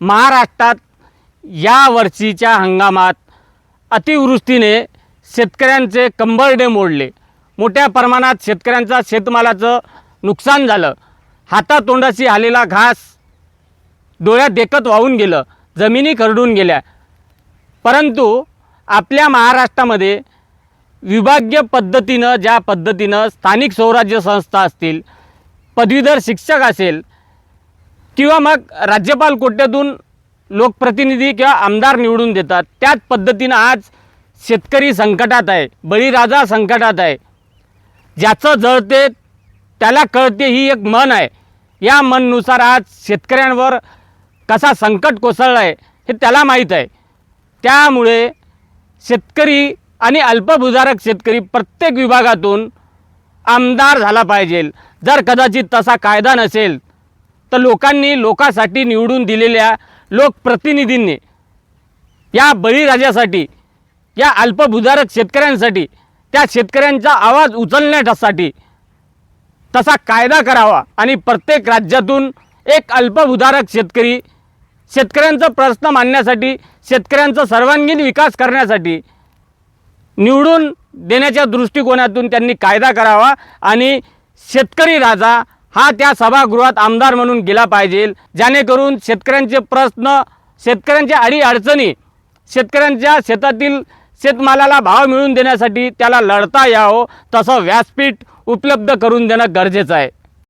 महाराष्ट्रात या वर्षीच्या हंगामात अतिवृष्टीने शेतकऱ्यांचे कंबरडे मोडले. मोठ्या प्रमाणात शेतकऱ्यांचा शेतमालाचं नुकसान झालं. हातातोंडाशी आलेला घास डोळ्यात देखत वाहून गेलं. जमिनी खरडून गेल्या. परंतु आपल्या महाराष्ट्रामध्ये विभागीय पद्धतीनं ज्या पद्धतीनं स्थानिक स्वराज्य संस्था असतील पदवीधर शिक्षक असेल किंवा मग राज्यपाल कोट्यातून लोकप्रतिनिधी किंवा आमदार निवडून देतात. त्याच पद्धतीनं आज शेतकरी संकटात आहे बळीराजा संकटात आहे. ज्याचं जळते त्याला कळते ही एक मन आहे. या मननुसार आज शेतकऱ्यांवर कसा संकट कोसळला आहे हे त्याला माहीत आहे. त्यामुळे शेतकरी आणि अल्पभूधारक शेतकरी प्रत्येक विभागातून आमदार झाला पाहिजे. जर कदाचित तसा कायदा नसेल तर लोकांनी लोकांसाठी निवडून दिलेल्या लोकप्रतिनिधींनी या बळीराजासाठी या अल्पभूधारक शेतकऱ्यांसाठी त्या शेतकऱ्यांचा आवाज उचलण्यासाठी तसा कायदा करावा आणि प्रत्येक राज्यातून एक अल्पभूधारक शेतकरी शेतकऱ्यांचा प्रश्न मांडण्यासाठी शेतकऱ्यांचा सर्वांगीण विकास करण्यासाठी निवडून देण्याच्या दृष्टिकोनातून त्यांनी कायदा करावा आणि शेतकरी राजा हा त्या सभागृहात आमदार म्हणून गेला पाहिजे. जेणेकरून शेतकऱ्यांचे प्रश्न शेतकऱ्यांच्या अडीअडचणी शेतकऱ्यांच्या शेतातील शेतमालाला भाव मिळवून देण्यासाठी त्याला लढता यावं तसं व्यासपीठ उपलब्ध करून देणं गरजेचं आहे.